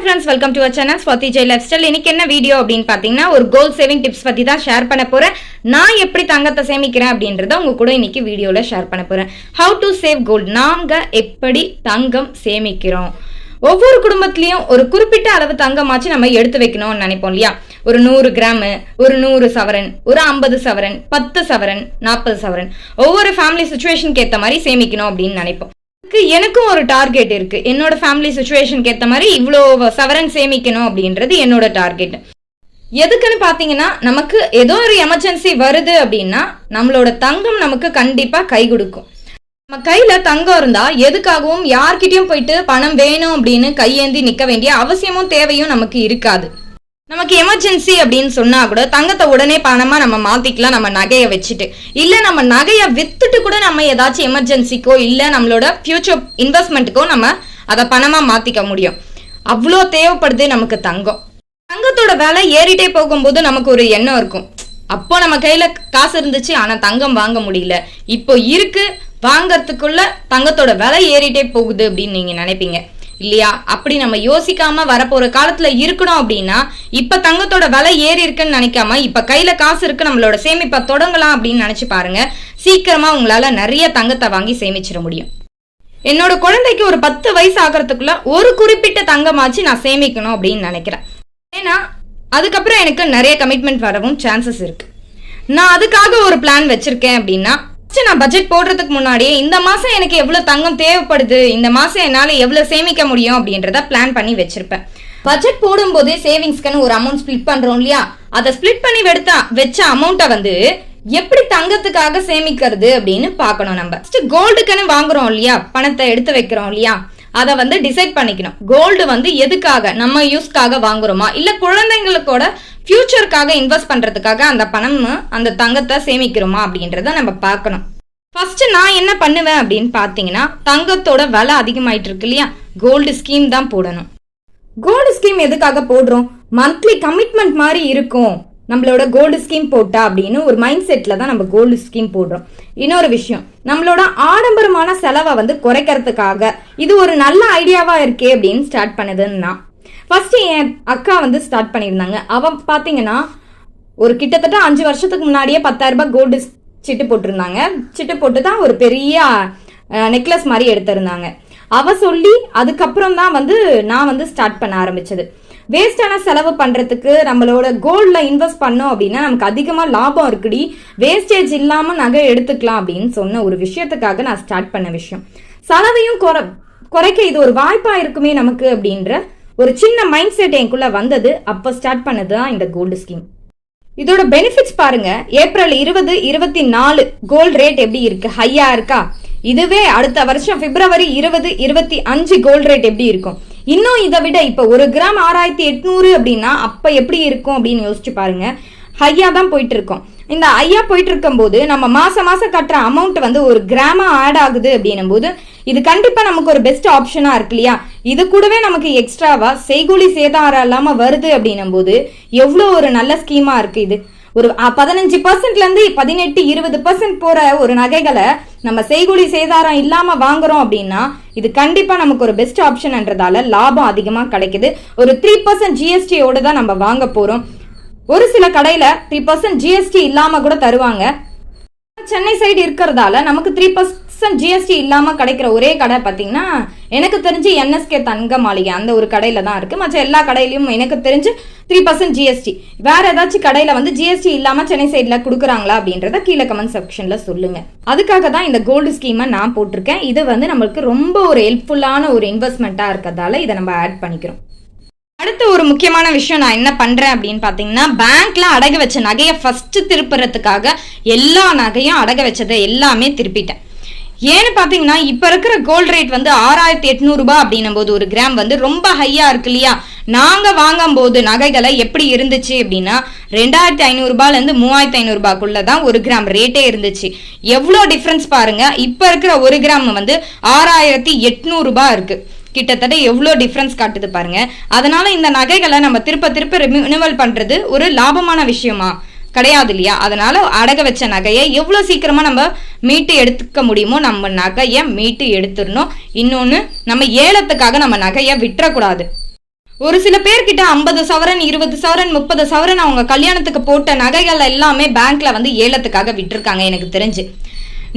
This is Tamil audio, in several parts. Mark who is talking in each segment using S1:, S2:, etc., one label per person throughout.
S1: Hi friends welcome to channel Swathi Jai lifestyle இன்னைக்கு என்ன வீடியோ அப்படின்னு பார்த்தீங்கன்னா ஒரு கோல் சேவிங் டிப்ஸ் பற்றி தான் ஷேர் பண்ண போகிறேன் நான் எப்படி தங்கத்தை சேமிக்கிறேன் அப்படின்றத உங்க கூட இன்னைக்கு வீடியோவில் ஷேர் பண்ண போகிறேன் ஹவு டு சேவ் கோல்ட் நாங்கள் எப்படி தங்கம் சேமிக்கிறோம்? ஒவ்வொரு குடும்பத்திலையும் ஒரு குறிப்பிட்ட அளவு தங்கமாச்சு நம்ம எடுத்து வைக்கணும்னு நினைப்போம் இல்லையா? ஒரு நூறு கிராமு ஒரு நூறு சவரன் ஒரு ஐம்பது சவரன் பத்து சவரன் நாற்பது சவரன். ஒவ்வொரு ஃபேமிலி சுச்சுவேஷனுக்கு ஏற்ற மாதிரி சேமிக்கணும் அப்படின்னு நினைப்போம். எனக்கும் ஒரு டார்கெட் இருக்கு. என்னோட ஃபேமிலி சுச்சுவேஷனுக்கு ஏற்ற மாதிரி இவ்வளோ சவரன் சேமிக்கணும் அப்படின்றது என்னோட டார்கெட் எதுக்குன்னு பார்த்தீங்கன்னா நமக்கு ஏதோ ஒரு எமர்ஜென்சி வருது அப்படின்னா நம்மளோட தங்கம் நமக்கு கண்டிப்பாக கை கொடுக்கும். நம்ம கையில தங்கம் இருந்தா எதுக்காகவும் யார்கிட்டயும் போயிட்டு பணம் வேணும் அப்படின்னு கையேந்தி நிக்க வேண்டிய அவசியமும் தேவையும் நமக்கு இருக்காது. நமக்கு எமர்ஜென்சி அப்படின்னு சொன்னா கூட தங்கத்தை உடனே பணமா நம்ம மாத்திக்கலாம் நம்ம நகையை வச்சுட்டு. இல்ல நம்ம நகையை வித்துட்டு கூட நம்ம ஏதாச்சும் எமர்ஜென்சிக்கோ இல்ல நம்மளோட ஃபியூச்சர் இன்வெஸ்ட்மெண்ட்டுக்கோ நம்ம அதை பணமா மாத்திக்க முடியும். அவ்வளோ தேவைப்படுது நமக்கு தங்கம். தங்கத்தோட விலை ஏறிட்டே போகும்போது நமக்கு ஒரு எண்ணம் இருக்கும். அப்போ நம்ம கையில காசு இருந்துச்சு ஆனா தங்கம் வாங்க முடியல. இப்போ இருக்கு வாங்கறதுக்குள்ள தங்கத்தோட விலை ஏறிட்டே போகுது அப்படின்னு நீங்க நினைப்பீங்க. இல்லையா? அப்படி நம்ம யோசிக்காம வரப்போற காலத்துல இருக்கணும் அப்படின்னா இப்ப தங்கத்தோட விலை ஏறி இருக்குன்னு நினைக்காம இப்ப கையில காசு இருக்கு நம்மளோட சேமிப்பை தொடங்கலாம் அப்படின்னு நினைச்சு பாருங்க. சீக்கிரமா உங்களால நிறைய தங்கத்தை வாங்கி சேமிச்சிட முடியும். என்னோட குழந்தைக்கு ஒரு பத்து வயசு ஆகிறதுக்குள்ள ஒரு குறிப்பிட்ட தங்கமாச்சு நான் சேமிக்கணும் அப்படின்னு நினைக்கிறேன். ஏன்னா அதுக்கப்புறம் எனக்கு நிறைய கமிட்மெண்ட் வரவும் சான்சஸ் இருக்கு. நான் அதுக்காக ஒரு பிளான் வச்சிருக்கேன் அப்படின்னா நான் பட்ஜெட் போடுறதுக்கு முன்னாடியே இந்த மாசம் எனக்கு எவ்வளவு தங்கம் தேவைப்படுது? இந்த மாசம் என்னால எவ்வளவு சேமிக்க முடியும் அப்படின்றத பிளான் பண்ணி வச்சிருப்பேன். பட்ஜெட் போடும்போதே சேவிங்ஸ்க்குன்னு ஒரு அமௌண்ட் ஸ்ப்ளிட் பண்றோம் இல்லையா? அதை ஸ்ப்ளிட் பண்ணி வெடுத்தா வச்ச அமௌண்ட்டை வந்து எப்படி தங்கத்துக்காக சேமிக்கிறது அப்படின்னு பார்க்கணும் நம்ம. ஃபர்ஸ்ட் கோல்டுக்குன்னு வாங்குறோம் இல்லையா? பணத்தை எடுத்து வைக்கிறோம் இல்லையா? அதை வந்து டிசைட் பண்ணிக்கணும். கோல்டு வந்து எதுக்காக? நம்ம யூஸ்க்காக வாங்குறோமா? இல்ல குழந்தைங்களுக்கோட ஃபியூச்சருக்காக இன்வெஸ்ட் பண்றதுக்காக அந்த பணம் அந்த தங்கத்தை சேமிக்கிறோமா அப்படின்றத நம்ம பார்க்கணும். ஃபர்ஸ்ட் நான் என்ன பண்ணுவேன் அப்படின்னு பார்த்தீங்கன்னா தங்கத்தோட விலை அதிகமாயிட்டு இருக்கு இல்லையா? கோல்டு ஸ்கீம் தான் போடணும். கோல்டு ஸ்கீம் எதுக்காக போடுறோம்? மந்த்லி கமிட்மெண்ட் மாதிரி இருக்கும். நம்மளோட கோல்டு ஸ்கீம் போட்டா அப்படின்னு ஒரு மைண்ட் செட்ல தான் நம்ம கோல்டு ஸ்கீம் போடுறோம். இன்னொரு விஷயம் நம்மளோட ஆடம்பரமான செலவை வந்து குறைக்கிறதுக்காக இது ஒரு நல்ல ஐடியாவா இருக்கே அப்படின்னு ஸ்டார்ட் பண்ணுதுன்னா ஃபர்ஸ்ட் என் அக்கா வந்து ஸ்டார்ட் பண்ணியிருந்தாங்க. அவன் பாத்தீங்கன்னா ஒரு கிட்டத்தட்ட அஞ்சு வருஷத்துக்கு முன்னாடியே பத்தாயிரம் ரூபாய் கோல்டு சிட்டு போட்டிருந்தாங்க. சிட்டு போட்டு தான் ஒரு பெரிய நெக்லஸ் மாதிரி எடுத்திருந்தாங்க. அவ சொல்லி அதுக்கப்புறம் தான் வந்து நான் வந்து ஸ்டார்ட் பண்ண ஆரம்பிச்சது. வேஸ்டான செலவு பண்றதுக்கு நம்மளோட கோல்ட்ல இன்வெஸ்ட் பண்ணோம் அப்படின்னா நமக்கு அதிகமா லாபம் இருக்குடி. வேஸ்டேஜ் இல்லாம நகை எடுத்துக்கலாம் அப்படின்னு சொன்ன ஒரு விஷயத்துக்காக நான் ஸ்டார்ட் பண்ண விஷயம். செலவையும் குறை குறைக்க இது ஒரு வாய்ப்பா இருக்குமே நமக்கு அப்படின்ற ஒரு சின்ன மைண்ட் செட் எனக்குள்ள வந்தது. அப்போ ஸ்டார்ட் பண்ணது தான் இந்த கோல்டு ஸ்கீம் இதோட பெனிஃபிட்ஸ் பாருங்க. ஏப்ரல் இருபது இருபத்தி நாலு கோல்ட் ரேட் எப்படி இருக்கு? ஹையா இருக்கா? இதுவே அடுத்த வருஷம் பிப்ரவரி இருபது இருபத்தி அஞ்சு கோல்டு ரேட் எப்படி இருக்கும்? இன்னும் இதை விட இப்போ ஒரு கிராம் ஆறாயிரத்தி எட்நூறு அப்படின்னா அப்போ எப்படி இருக்கும் அப்படின்னு யோசிச்சு பாருங்க. ஹையா தான் போயிட்டு இருக்கோம். இந்த ஐயா போயிட்டு இருக்கும்போது நம்ம மாசம் மாசம் கட்டுற அமௌண்ட் வந்து ஒரு கிராமா ஆட் ஆகுது அப்படின்னும் போது இது கண்டிப்பா நமக்கு ஒரு பெஸ்ட் ஆப்ஷனா இருக்கு இல்லையா? இது கூடவே நமக்கு எக்ஸ்ட்ராவா செய்கூலி சேதாரம் இல்லாம வருது அப்படின்னும் போது எவ்வளோ ஒரு நல்ல ஸ்கீமா இருக்கு இது. ஒரு பதினஞ்சு பர்சன்ட்ல இருந்து பதினெட்டு இருபது பர்சன்ட் போற ஒரு நகைகளை நம்ம செய்கூலி சேதாரம் இல்லாம வாங்குறோம் அப்படின்னா இது கண்டிப்பா நமக்கு ஒரு பெஸ்ட் ஆப்ஷன்ன்றதால லாபம் அதிகமா கிடைக்குது. ஒரு த்ரீ பர்சன்ட் ஜிஎஸ்டியோட தான் நம்ம வாங்க போறோம். ஒரு சில கடையில த்ரீ பர்சன்ட் ஜிஎஸ்டி இல்லாம கூட தருவாங்க. சென்னை சைடு இருக்கிறதால நமக்கு த்ரீ பர்சன்ட் ஜிஎஸ்டி இல்லாம கிடைக்கிற ஒரே கடை பாத்தீங்கன்னா எனக்கு தெரிஞ்சு என்எஸ்கே தங்க மாளிகை அந்த ஒரு கடையில தான் இருக்கு. மற்ற எல்லா கடையிலயும் எனக்கு தெரிஞ்சு த்ரீ பர்சன்ட் ஜிஎஸ்டி வேற ஏதாச்சும் கடையில வந்து ஜிஎஸ்டி இல்லாம சென்னை சைட்ல கொடுக்குறாங்களா அப்படின்றத கீழே கமெண்ட் செக்ஷன்ல சொல்லுங்க. அதுக்காக தான் இந்த கோல்டு ஸ்கீமை நான் போட்டிருக்கேன். இது வந்து நம்மளுக்கு ரொம்ப ஒரு ஹெல்ப்ஃபுல்லான ஒரு இன்வெஸ்ட்மெண்ட்டா இருக்கிறதால இதை நம்ம ஆட் பண்ணிக்கிறோம். அடுத்த ஒரு முக்கியமான விஷயம் நான் என்ன பண்றேன் அப்படின்னு பாத்தீங்கன்னா பேங்க்ல அடகு வச்ச நகையை ஃபர்ஸ்ட் திருப்புறதுக்காக எல்லா நகையும் அடகு வச்சதை எல்லாமே திருப்பிட்டேன். ஏன்னு பாத்தீங்கன்னா இப்ப இருக்கிற கோல்ட் ரேட் வந்து ஆறாயிரத்தி எட்நூறுபா அப்படின்னும் போது ஒரு கிராம் வந்து ரொம்ப ஹையா இருக்கு இல்லையா? நாங்க வாங்கும் போது நகைகளை எப்படி இருந்துச்சு அப்படின்னா ரெண்டாயிரத்தி ஐநூறு இருந்து மூவாயிரத்தி ஐநூறு தான் ஒரு கிராம் ரேட்டே இருந்துச்சு. எவ்வளோ டிஃபரன்ஸ் பாருங்க. இப்ப இருக்கிற ஒரு கிராம் வந்து ஆறாயிரத்தி எட்நூறுபா இருக்கு. கிட்டத்தட்ட எவ்வளோ டிஃப்ரென்ஸ் காட்டுது பாருங்க. அதனால இந்த நகைகளை நம்ம திருப்ப திருப்ப ரினிவல் பண்றது ஒரு லாபமான விஷயமா? கிடையாது இல்லையா? அதனால அடக வச்ச நகையை எவ்வளோ சீக்கிரமா நம்ம மீட்டு எடுத்துக்க முடியுமோ நம்ம நகையை மீட்டு எடுத்துடணும். இன்னொன்று நம்ம ஏலத்துக்காக நம்ம நகையை விட்டுறக்கூடாது. ஒரு சில பேர்கிட்ட ஐம்பது சவரன் இருபது சவரன் முப்பது சவரன் அவங்க கல்யாணத்துக்கு போட்ட நகைகள் எல்லாமே பேங்க்ல வந்து ஏலத்துக்காக விட்டுருக்காங்க எனக்கு தெரிஞ்சு.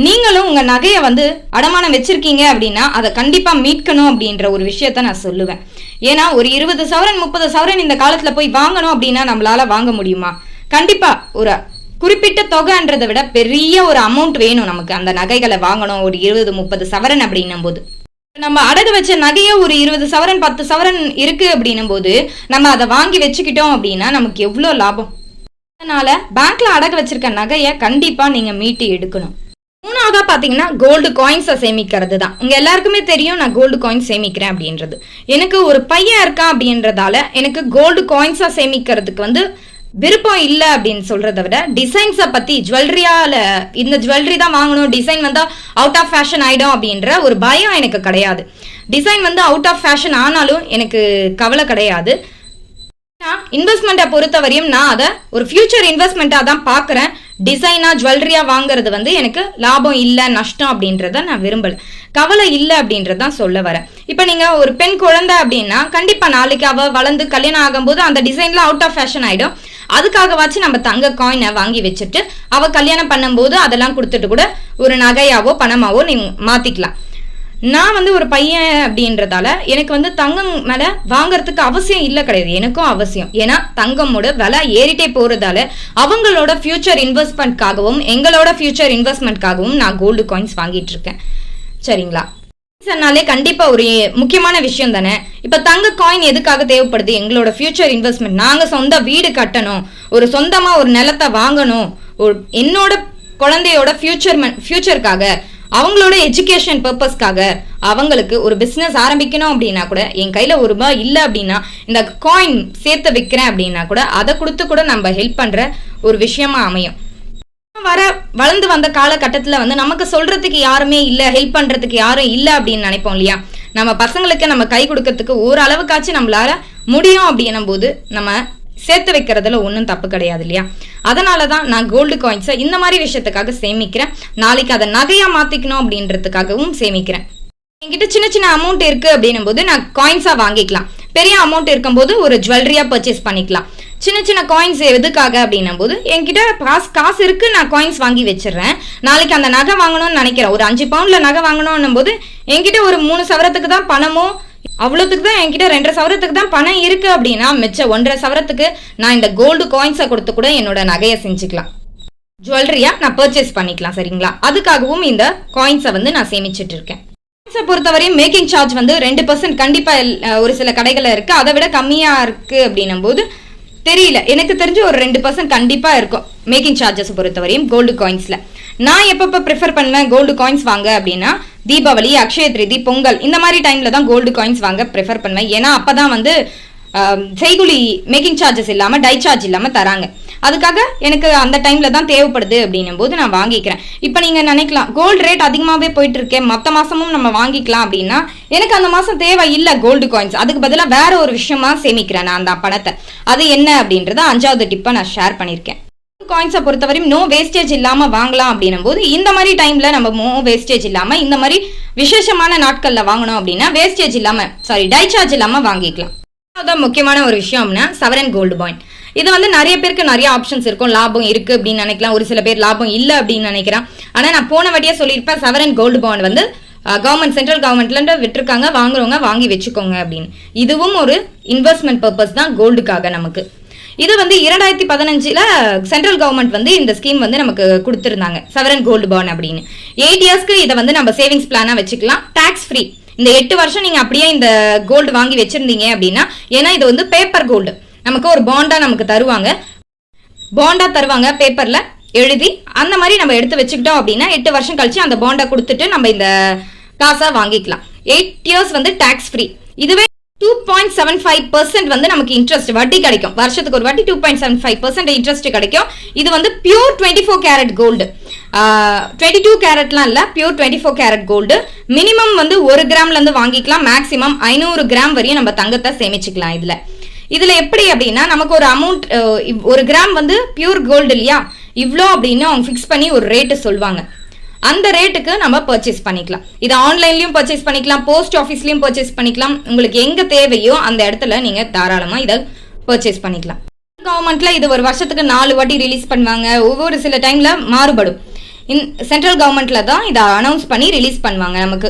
S1: நீங்களும் உங்க நகையை வந்து அடமானம் வச்சிருக்கீங்க அப்படின்னா அதை கண்டிப்பா மீட்கணும் அப்படின்ற ஒரு விஷயத்த நான் சொல்லுவேன். ஏன்னா ஒரு இருபது சவரன் முப்பது சவரன் இந்த காலத்துல போய் வாங்கணும் அப்படின்னா நம்மளால வாங்க முடியுமா? கண்டிப்பா ஒரு குறிப்பிட்ட தொகைன்றதை விட பெரிய ஒரு அமௌண்ட் வேணும் நமக்கு. அந்த நகைகளை வாங்கணும் ஒரு இருபது முப்பது சவரன் அப்படின்னும் போது நம்ம அடகு வச்ச நகையே ஒரு இருபது சவரன் பத்து சவரன் இருக்கு அப்படின்னும் போது நம்ம அதை வாங்கி வச்சுக்கிட்டோம் அப்படின்னா நமக்கு எவ்வளோ லாபம்? அதனால பேங்க்ல அடகு வச்சிருக்க நகையை கண்டிப்பா நீங்க மீட்டு எடுக்கணும். மூணாவதா பாத்தீங்கன்னா கோல்டு காயின்ஸை சேமிக்கிறது தான். உங்க எல்லாருக்குமே தெரியும் நான் கோல்டு காயின்ஸ் சேமிக்கிறேன் அப்படின்றது. எனக்கு ஒரு பையன் இருக்கான் அப்படின்றதால எனக்கு கோல்டு காயின்ஸா சேமிக்கிறதுக்கு வந்து விருப்பம் இல்லை அப்படின்னு சொல்றத விட டிசைன்ஸை பத்தி ஜுவல்லரியால இந்த ஜுவல்லரி தான் வாங்கணும் டிசைன் வந்தா அவுட் ஆஃப் ஃபேஷன் ஆயிடும் அப்படின்ற ஒரு பயம் எனக்கு கிடையாது. டிசைன் வந்து அவுட் ஆஃப் ஃபேஷன் ஆனாலும் எனக்கு கவலை கிடையாது. இன்வெஸ்ட்மெண்ட்டை பொறுத்தவரையும் நான் அதை ஒரு ஃபியூச்சர் இன்வெஸ்ட்மெண்ட்டாக தான் பார்க்குறேன். டிசைனாக ஜுவல்லரியாக வாங்குறது வந்து எனக்கு லாபம் இல்லை நஷ்டம் அப்படின்றத நான் விரும்பல. கவலை இல்லை அப்படின்றத தான் சொல்ல வரேன். இப்போ நீங்கள் ஒரு பெண் குழந்தை அப்படின்னா கண்டிப்பாக நாளைக்கு அவள் வளர்ந்து கல்யாணம் ஆகும்போது அந்த டிசைனில் அவுட் ஆஃப் ஃபேஷன் ஆகிடும் அதுக்காகவாச்சும் நம்ம தங்க காயினை வாங்கி வச்சுட்டு அவள் கல்யாணம் பண்ணும்போது அதெல்லாம் கொடுத்துட்டு கூட ஒரு நகையாவோ பணமாவோ நீ மாற்றிக்கலாம் நான் வந்து ஒரு பையன் அப்படின்றதால எனக்கு வந்து தங்கம் மேல வாங்குறதுக்கு அவசியம் இல்லை கிடையாது. எனக்கும் அவசியம். ஏன்னா தங்கமோட விலை ஏறிட்டே போறதால அவங்களோட ஃபியூச்சர் இன்வெஸ்ட்மெண்ட்காகவும் எங்களோட ஃபியூச்சர் இன்வெஸ்ட்மெண்ட்காகவும் நான் கோல்டு காயின்ஸ் வாங்கிட்டு இருக்கேன். சரிங்களா? சொன்னாலே கண்டிப்பா ஒரு முக்கியமான விஷயம் தானே? இப்ப தங்க காயின் எதுக்காக தேவைப்படுது? எங்களோட ஃபியூச்சர் இன்வெஸ்ட்மெண்ட் நாங்க சொந்த வீடு கட்டணும். ஒரு சொந்தமா ஒரு நிலத்தை வாங்கணும். ஒரு என்னோட குழந்தையோட ஃபியூச்சர் ஃபியூச்சருக்காக அவங்களோட எஜுகேஷன் பர்பஸ்க்காக அவங்களுக்கு ஒரு பிஸ்னஸ் ஆரம்பிக்கணும் அப்படின்னா கூட என் கையில் ஒரு ரூபாய் இல்லை அப்படின்னா இந்த காயின் சேர்த்து விற்கிறேன் அப்படின்னா கூட அதை கொடுத்து கூட நம்ம ஹெல்ப் பண்ணுற ஒரு விஷயமா அமையும். வர வளர்ந்து வந்த காலகட்டத்தில் வந்து நமக்கு சொல்றதுக்கு யாருமே இல்லை ஹெல்ப் பண்றதுக்கு யாரும் இல்லை அப்படின்னு நினைப்போம் இல்லையா? நம்ம பசங்களுக்கு நம்ம கை கொடுக்கறதுக்கு ஓரளவுக்காச்சும் நம்மளால முடியும் அப்படின்னும் போது நம்ம சேர்த்து வைக்கிறதுல ஒன்றும் தப்பு கிடையாது இல்லையா? அதனால தான் நான் கோல்டு காயின்ஸை இந்த மாதிரி விஷயத்துக்காக சேமிக்கிறேன். நாளைக்கு அதை நகையாக மாற்றிக்கணும் அப்படின்றதுக்காகவும் சேமிக்கிறேன். என்கிட்ட சின்ன சின்ன அமௌண்ட் இருக்கு அப்படின்னும் போது நான் காயின்ஸாக வாங்கிக்கலாம். பெரிய அமௌண்ட் இருக்கும்போது ஒரு ஜுவல்லரியாக பர்ச்சேஸ் பண்ணிக்கலாம். சின்ன சின்ன காயின்ஸ் எதுக்காக அப்படின்னும் போது என்கிட்ட காசு காசு இருக்கு நான் காயின்ஸ் வாங்கி வச்சிடுறேன். நாளைக்கு அந்த நகை வாங்கணும்னு நினைக்கிறேன். ஒரு அஞ்சு பவுண்ட்ல நகை வாங்கணும்னும் போது என்கிட்ட ஒரு மூணு சவரத்துக்கு தான் பணமோ அவ்வளோத்துக்கு தான் என்கிட்ட ரெண்டரை சவரத்துக்கு தான் பணம் இருக்கு அப்படின்னா மிச்சம் ஒன்றரை சவரத்துக்கு நான் இந்த கோல்டு காயின்ஸை கொடுத்து கூட என்னோட நகையை செஞ்சுக்கலாம். ஜுவல்லரியா நான் பர்ச்சேஸ் பண்ணிக்கலாம் சரிங்களா? அதுக்காகவும் இந்த காயின்ஸை வந்து நான் சேமிச்சிட்டு இருக்கேன். பொறுத்தவரையும் மேக்கிங் சார்ஜ் வந்து ரெண்டு பர்சன்ட் கண்டிப்பாக ஒரு சில கடைகளில் இருக்குது அதை விட கம்மியாக இருக்குது அப்படின்னும் போது தெரியல. எனக்கு தெரிஞ்சு ஒரு ரெண்டு பர்சன்ட் கண்டிப்பாக இருக்கும் மேக்கிங் சார்ஜஸ் பொறுத்தவரையும் கோல்டு காயின்ஸில் நான் எப்பப்போ ப்ரிஃபர் பண்ணுவேன் கோல்டு காயின்ஸ் வாங்க அப்படின்னா தீபாவளி அக்ஷய திருதி பொங்கல் இந்த மாதிரி டைமில் தான் கோல்டு காயின்ஸ் வாங்க ப்ரிஃபர் பண்ணுவேன். ஏன்னா அப்போ தான் வந்து செய்குலி மேக்கிங் சார்ஜஸ் இல்லாமல் டை சார்ஜ் இல்லாமல் தராங்க. அதுக்காக எனக்கு அந்த டைமில் தான் தேவைப்படுது அப்படின்னும் போது நான் வாங்கிக்கிறேன். இப்போ நீங்கள் நினைக்கலாம் கோல்டு ரேட் அதிகமாகவே போயிட்டு இருக்கேன் மற்ற மாதமும் நம்ம வாங்கிக்கலாம் அப்படின்னா எனக்கு அந்த மாதம் தேவை இல்லை கோல்டு காயின்ஸ் அதுக்கு பதிலாக வேற ஒரு விஷயமா சேமிக்கிறேன் நான் அந்த பணத்தை. அது என்ன அப்படின்றத அஞ்சாவது டிப்பை நான் ஷேர் பண்ணியிருக்கேன். காயின்ஸை பொறுத்தவரையும் நோ வேஸ்டேஜ் இல்லாமல் வாங்கலாம் அப்படின்னும் போது இந்த மாதிரி டைமில் நம்ம நோ வேஸ்டேஜ் இல்லாமல் இந்த மாதிரி விசேஷமான நாட்களில் வாங்கணும் அப்படின்னா வேஸ்டேஜ் இல்லாமல் சாரி டை சார்ஜ் இல்லாமல் வாங்கிக்கலாம். அதான் முக்கியமான ஒரு விஷயம்னா சவரன் கோல்டு பாயிண்ட் இது வந்து நிறைய பேருக்கு நிறைய ஆப்ஷன்ஸ் இருக்கும். லாபம் இருக்கு அப்படின்னு நினைக்கலாம். ஒரு சில பேர் லாபம் இல்லை அப்படின்னு நினைக்கிறேன். ஆனால் நான் போன வட்டியே சொல்லியிருப்பேன் சவரன் கோல்டு பாண்ட் வந்து கவர்மெண்ட் சென்ட்ரல் கவர்மெண்ட்ல விட்டுருக்காங்க. வாங்குறவங்க வாங்கி வச்சுக்கோங்க அப்படின்னு. இதுவும் ஒரு இன்வெஸ்ட்மெண்ட் பர்பஸ் தான் கோல்டுக்காக நமக்கு. இது வந்து இரண்டாயிரத்தி பதினஞ்சுல சென்ட்ரல் கவர்மெண்ட் வந்து இந்த ஸ்கீம் வந்து நமக்கு கொடுத்துருந்தாங்க. செவரன் கோல்டு பாண்ட் அப்படின்னு. எயிட் இயர்ஸ்க்கு இதை வந்து நம்ம சேவிங்ஸ் பிளானா வச்சுக்கலாம். டாக்ஸ் ஃப்ரீ இந்த எட்டு வருஷம் நீங்க அப்படியே இந்த கோல்டு வாங்கி வச்சிருந்தீங்க அப்படின்னா ஏன்னா இது வந்து பேப்பர் கோல்டு நமக்கு ஒரு பாண்டா நமக்கு தருவாங்க. பாண்டா தருவாங்க பேப்பர்ல எழுதி அந்த மாதிரி நம்ம எடுத்து வச்சுக்கிட்டோம் அப்படின்னா எட்டு வருஷம் கழிச்சு அந்த பாண்டா கொடுத்துட்டு நம்ம இந்த காசா வாங்கிக்கலாம். எயிட் இயர்ஸ் வந்து டாக்ஸ் ஃப்ரீ இதுவே two point seven five percent வந்து நமக்கு இன்ட்ரெஸ்ட் வட்டி கிடைக்கும். வருஷத்துக்கு ஒரு வாட்டி two point seven five percent interest கிடைக்கும். இது வந்து pure twenty four carat gold twenty two கேரட்லாம் இல்லை pure twenty four carat gold minimum வந்து ஒரு கிராம்லேருந்து வாங்கிக்கலாம். மேக்ஸிமம் ஐநூறு கிராம் வரையும் நம்ம தங்கத்தை சேமிச்சுக்கலாம் இதில். இதில் எப்படி அப்படின்னா நமக்கு ஒரு அமௌண்ட் ஒரு கிராம் வந்து பியூர் கோல்டு இல்லையா? இவ்வளோ அப்படின்னு அவங்க ஃபிக்ஸ் பண்ணி ஒரு ரேட்டு சொல்லுவாங்க. அந்த ரேட்டுக்கு நம்ம பர்ச்சேஸ் பண்ணிக்கலாம். இது ஆன்லைன்லையும் பர்ச்சேஸ் பண்ணிக்கலாம் போஸ்ட் ஆஃபீஸ்லையும் பர்ச்சேஸ் பண்ணிக்கலாம். உங்களுக்கு எங்கே தேவையோ அந்த இடத்துல நீங்கள் தாராளமாக இதை பர்ச்சேஸ் பண்ணிக்கலாம். கவர்மெண்ட்ல இது ஒரு வருஷத்துக்கு நாலு வாட்டி ரிலீஸ் பண்ணுவாங்க. ஒவ்வொரு சில டைம்ல மாறுபடும். இன் சென்ட்ரல் கவர்மெண்ட்டில் தான் இதை அனௌன்ஸ் பண்ணி ரிலீஸ் பண்ணுவாங்க நமக்கு.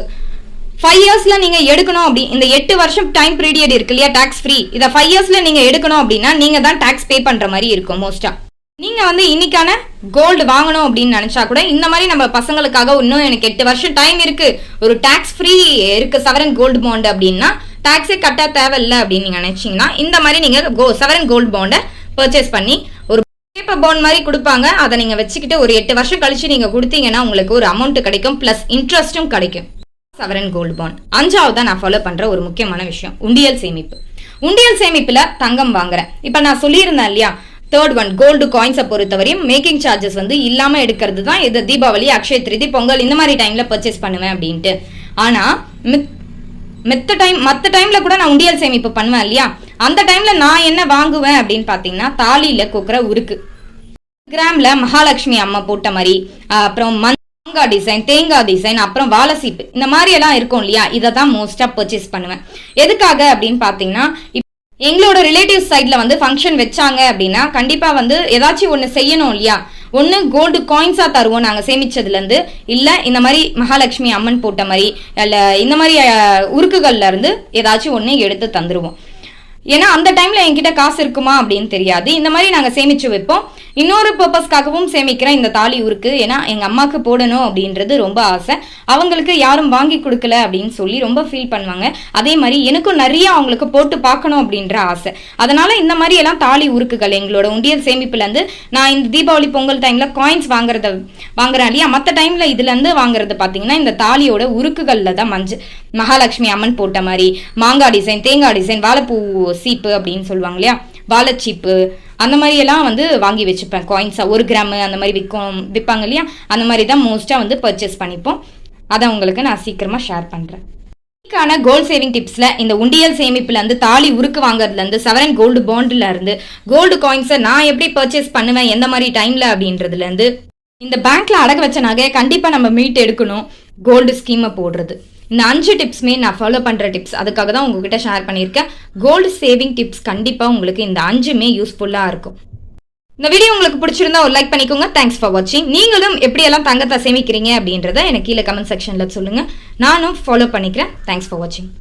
S1: ஃபைவ் இயர்ஸில் நீங்கள் எடுக்கணும் அப்படி இந்த எட்டு வருஷம் டைம் பீரியட் இருக்கு இல்லையா டேக்ஸ் ஃப்ரீ இதை ஃபைவ் இயர்ஸில் நீங்கள் எடுக்கணும் அப்படின்னா நீங்கள் தான் டேக்ஸ் பே பண்ணுற மாதிரி இருக்கும் மோஸ்ட்டாக நீங்கள் வந்து இன்னைக்கான கோல்டு வாங்கணும் அப்படின்னு நினச்சா கூட இந்த மாதிரி நம்ம பசங்களுக்காக இன்னும் எனக்கு எட்டு வருஷம் டைம் இருக்கு. ஒரு டேக்ஸ் ஃப்ரீ இருக்கு சவரன் கோல்டு பாண்டு அப்படின்னா டேக்ஸே கட்ட தேவையில்லை அப்படின்னு நீங்கள் நினச்சிங்கன்னா இந்த மாதிரி நீங்கள் கோ சவரன் கோல்டு பாண்டை பர்ச்சேஸ் பண்ணி பேப்பர் பாண்ட் மாதிரி கொடுப்பாங்க. அதை நீங்க வச்சுக்கிட்டு ஒரு எட்டு வருஷம் கழிச்சு நீங்க கொடுத்தீங்கன்னா உங்களுக்கு ஒரு அமௌண்ட் கிடைக்கும். பிளஸ் இன்ட்ரெஸ்ட்டும் கிடைக்கும். சவரன் கோல்டு பாண்ட் அஞ்சாவதா நான் ஃபாலோ பண்ற ஒரு முக்கியமான விஷயம். உண்டியல் சேமிப்பு. உண்டியல் சேமிப்புல தங்கம் வாங்குறேன். இப்ப நான் சொல்லியிருந்தேன் இல்லையா? தேர்ட் ஒன் கோல்டு காயின்ஸை பொறுத்தவரையும் மேக்கிங் சார்ஜஸ் வந்து இல்லாம எடுக்கிறது தான். இது தீபாவளி அக்ஷய திருதி பொங்கல் இந்த மாதிரி டைம்ல பர்ச்சேஸ் பண்ணுவேன் அப்படின்ட்டு. ஆனா மித் மெத்த டைம் மற்ற டைம்ல கூட நான் உண்டியல் சேமிப்பு பண்ணுவேன் இல்லையா? அந்த டைம்ல நான் என்ன வாங்குவேன் அப்படின்னு பாத்தீங்கன்னா தாலியில கொக்குற உருக்கு. கிராம்ல மகாலட்சுமி அம்மா போட்ட மாதிரி அப்புறம் மாங்காய் டிசைன் தேங்காய் டிசைன் அப்புறம் வாழை சீப்பு இந்த மாதிரி எல்லாம் இருக்கும் இல்லையா? இதை தான் மோஸ்டா பர்ச்சேஸ் பண்ணுவேன். எதுக்காக அப்படின்னு பாத்தீங்கன்னா எங்களோட ரிலேட்டிவ் சைட்ல வந்து ஃபங்க்ஷன் வச்சாங்க அப்படின்னா கண்டிப்பா வந்து ஏதாச்சும் ஒன்று செய்யணும் இல்லையா? ஒன்று கோல்டு காயின்ஸாக தருவோம் நாங்கள் சேமிச்சதுலேருந்து. இல்லை இந்த மாதிரி மகாலட்சுமி அம்மன் போட்ட மாதிரி இல்லை இந்த மாதிரி உருக்குகள்லேருந்து ஏதாச்சும் ஒன்று எடுத்து தந்துருவோம். ஏன்னா அந்த டைமில் என்கிட்ட காசு இருக்குமா அப்படின்னு தெரியாது. இந்த மாதிரி நாங்கள் சேமித்து வைப்போம். இன்னொரு பர்பஸ்க்காகவும் சேமிக்கிறேன் இந்த தாலி உருக்கு ஏன்னா எங்கள் அம்மாவுக்கு போடணும் அப்படின்றது ரொம்ப ஆசை. அவங்களுக்கு யாரும் வாங்கி கொடுக்கல அப்படின்னு சொல்லி ரொம்ப ஃபீல் பண்ணுவாங்க. அதே மாதிரி எனக்கும் நிறைய அவங்களுக்கு போட்டு பார்க்கணும் அப்படின்ற ஆசை. அதனால இந்த மாதிரி எல்லாம் தாலி உருக்குகள் எங்களோட உண்டியல் சேமிப்புலேருந்து நான் இந்த தீபாவளி பொங்கல் டைம்ல காயின்ஸ் வாங்குறத வாங்குறேன் இல்லையா? மற்ற டைம்ல இதுலேருந்து வாங்குறது பார்த்தீங்கன்னா இந்த தாலியோட உருக்குகளில் தான் மஞ்சள் மகாலட்சுமி அம்மன் போட்ட மாதிரி மாங்காய் டிசைன் தேங்காய் டிசைன் வாழைப்பூ சீப்பு அப்படின்னு சொல்லுவாங்க இல்லையா? வாழைச்சீப்பு அந்த மாதிரி எல்லாம் வந்து வாங்கி வச்சுப்பேன். காயின்ஸாக ஒரு கிராம் அந்த மாதிரி விற்கும் விற்பாங்க இல்லையா? அந்த மாதிரி தான் மோஸ்ட்டாக வந்து பர்ச்சேஸ் பண்ணிப்போம். அதை உங்களுக்கு நான் சீக்கிரமாக ஷேர் பண்ணுறேன் இன்னைக்கான கோல்ட் சேவிங் டிப்ஸில் இந்த உண்டியல் சேமிப்புலேருந்து தாலி உருக்கு வாங்குறதுலேருந்து சவரன் செவரன் கோல்டு பாண்ட்ல இருந்து கோல்டு காயின்ஸை நான் எப்படி பர்ச்சேஸ் பண்ணுவேன் எந்த மாதிரி டைமில் அப்படின்றதுலேருந்து இந்த பேங்க்ல அடகு வச்ச நகையை கண்டிப்பாக நம்ம மீட் எடுக்கணும். கோல்டு ஸ்கீமை போடுறது. இந்த அஞ்சு டிப்ஸ்மே நான் ஃபாலோ பண்ணுற டிப்ஸ் அதுக்காக தான் உங்ககிட்ட ஷேர் பண்ணியிருக்கேன். கோல்டு சேவிங் டிப்ஸ் கண்டிப்பாக உங்களுக்கு இந்த அஞ்சுமே யூஸ்ஃபுல்லாக இருக்கும். இந்த வீடியோ உங்களுக்கு பிடிச்சிருந்தா ஒரு லைக் பண்ணிக்கோங்க. தேங்க்ஸ் ஃபார் வாட்சிங் நீங்களும் எப்படியெல்லாம் தங்கத்தை சேமிக்கிறீங்க அப்படின்றத எனக்கு கீழே கமெண்ட் செக்ஷனில் சொல்லுங்கள் நானும் ஃபாலோ பண்ணிக்கிறேன். தேங்க்ஸ் ஃபார் வாட்சிங்